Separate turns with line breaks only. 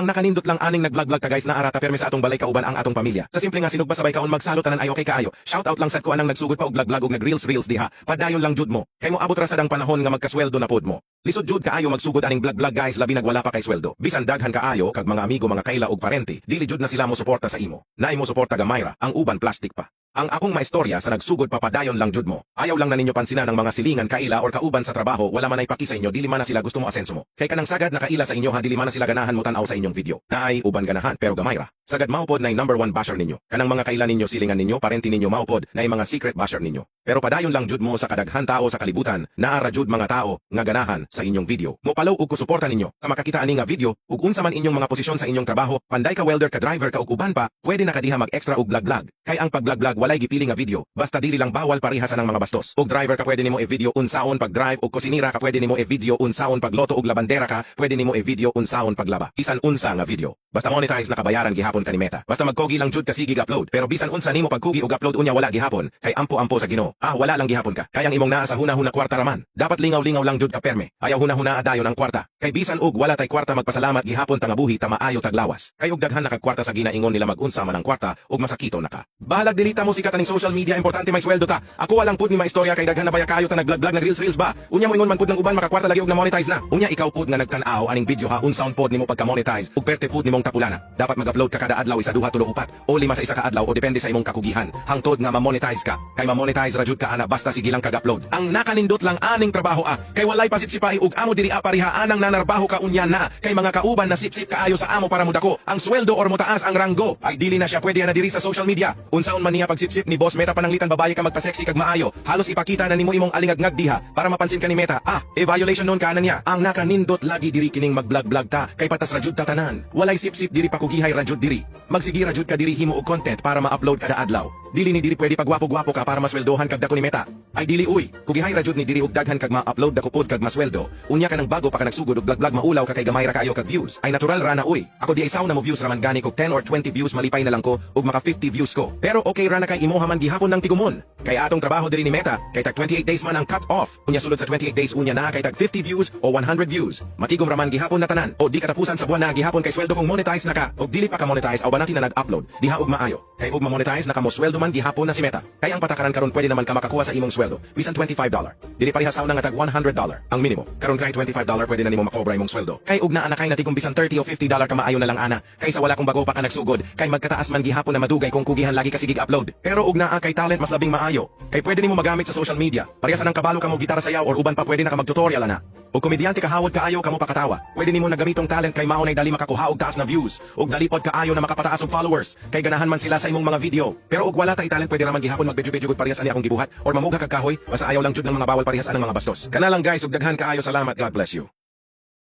Ang nakanindot lang aning nagblog-blog ta guys na arata perme sa atong balay kauban ang atong pamilya. Sa simple nga sinugba sabay kaon magsalo tanan ayo kay kaayo. Shout out lang sad ko anang nagsugod pa og vlog-vlog og nag-reels reels diha. Padayon lang jud mo. Kay mo abot ra sad ang panahon nga magkasweldo na pod mo. Lisod jud kaayo magsugod aning vlog-vlog guys labi nagwala pa kay sweldo. Bisan daghan kaayo kag mga amigo mga kaila ug parente, dili jud na sila mo suporta sa imo. Naay mo suporta gamayra, ang uban plastic pa. Ang akong maistorya sa nagsugod papadayon lang jud mo. Ayaw lang na ninyo pansinan ng mga silingan kaila or kauban sa trabaho, wala man ay paki sa inyo, dili man na sila gusto mo asenso mo. Kay kanang sagad na kaila sa inyo ha dili man na sila ganahan mo tan-aw sa inyong video. Naay uban ganahan pero gamayra. Sagad maupod na number one basher ninyo. Kanang mga kaila ninyo silingan ninyo, parenti ninyo maupod na mga secret basher ninyo. Pero padayon lang jud mo sa kadaghan tao sa kalibutan, naara jud mga tao nga ganahan sa inyong video. Mo palaw ug kusuporta ninyo sa makakita ani nga video ug unsa man inyong mga posisyon sa inyong trabaho, panday ka welder ka driver ka ug uban pa, pwede na kadiha mag-extra og vlog-vlog. Kay ang pag-vlog-vlog walay gipili nga video, basta dili lang bawal parihasan ng mga bastos. Og driver ka pwede nimo i-video unsaon pag-drive og kusinira ka pwede nimo i-video unsaon pagloto og labandera ka, pwede nimo i-video unsaon paglaba. Bisan unsa nga video. Basta monetize na kabayaran gihapon ka ni Meta. Basta magkogi lang jud ka sige upload. Pero bisan unsa nimo pagkugi og upload unya wala gihapon, kay ampo-ampo sa Ginoo. Ah, wala lang gihapon ka. Kay ang imong naa sa huna-huna kwarta raman. Dapat lingaw-lingaw lang jud ka perme. Ayaw huna-huna adayon ang kwarta. Kay bisan og wala tay kwarta magpasalamat gihapon tanga buhi ta maayo taglawas. Kay og daghan na kag kwarta sa ginaingon nila magunsa man ang kwarta og masakito na ka. Bahalag delita mo sikat aning social media importante may sweldo ta. Ako walang pud ni maistorya kay daghan na baya kayo ta nagblog-blog nag reels reels ba. Unya mo ingon man pud ng uban makakwarta lagi og na monetize na. Unya ikaw pud nga nagtan-aw aning video ha unsaon pod nimo pagka monetize ug perte pud nimong tapulana. Dapat mag-upload ka kada adlaw isa duha tulo upat o lima sa isa ka adlaw o depende sa imong kakugihan. Hangtod nga ma-monetize ka. Kay ma-monetize ra jud ka ana basta sige lang kag-upload. Ang nakanindot lang aning trabaho ah. Kay walay pasipsipahi ug amo diri apariha anang nanarbaho ka unya na. Kay mga kauban na sipsip kaayo sa amo para mudako. Ang sweldo or mutaas ang ranggo ay dili na siya pwede na diri sa social media. Unsaon man niya pagsipsip ni boss Meta pananglitan babaye ka magpa-sexy kag maayo. Halos ipakita na nimo imong alingagngag diha para mapansin ka ni Meta. Ah, e violation nun ka na niya. Ang nakanindot lagi diri kining mag-vlog-vlog ta kay patas rajud ta tanan. Walay sipsip diri pakugihay rajud diri. Magsigi rajud ka diri himo og content para ma-upload kada adlaw. Dili ni diri pwede pagwapo-gwapo ka para masweldohan kag dako ni Meta. Ay dili uy, kugihay rajud ni diri og daghan kag ma-upload dako pod kag masweldo. Unya ka nang bago pa ka nagsugod vlog-vlog maulaw ka kay gamay ra kaayo kag views. Ay natural ra na uy. Ako di isaw na mo views raman gani kog 10 or 20 views malipay na lang ko ug maka 50 views ko. Pero okay ra na kay imoha man gihapon ng tigumon. Kay atong trabaho diri ni Meta, kay tag 28 days man ang cut off. Unya sulod sa 28 days unya na kay tag 50 views o 100 views. Matigom ra man gihapon na tanan o di katapusan sa buwan na gihapon kay sweldo kong monetize na ka. Og dili pa ka monetize aw banati na nag-upload. Diha og maayo. Kay og ma-monetize na ka mo sweldo man gihapon na si Meta. Kay ang patakaran karon pwede naman ka makakuha sa imong sweldo. Bisan 25 dollar. Dili parihasaw na nga tag 100 dollar. Ang minimo. Karon kay 25 dollar pwede na nimo makobra imong sweldo. Kay og naa na kay natigom bisan 30 o 50 dollar ka maayo na lang ana. Kay sa wala kong bago pa ka nagsugod. Kay magkataas man gihapon na madugay kung kugihan lagi ka sige upload. Pero og naa kay talent mas labing maayo. Kay pwede nimo magamit sa social media. Parehas nang kabalo ka mo gitara sayaw or uban pa pwede na ka mag-tutorial ana. O komedyante ka hawod kaayo kamo pakatawa. Pwede nimo nagamitong talent kay mao nay dali makakuha og taas na views. Og dalipod kaayo na makapataas og followers. Kay ganahan man sila sa imong mga video. Pero og wala tay talent pwede ra man gihapon mag-video-video gud parehas ani akong gibuhat or mamugha kag kahoy basta ayaw lang jud ng mga bawal parehas anang mga bastos. Kana lang guys ug daghan kaayo salamat God bless you.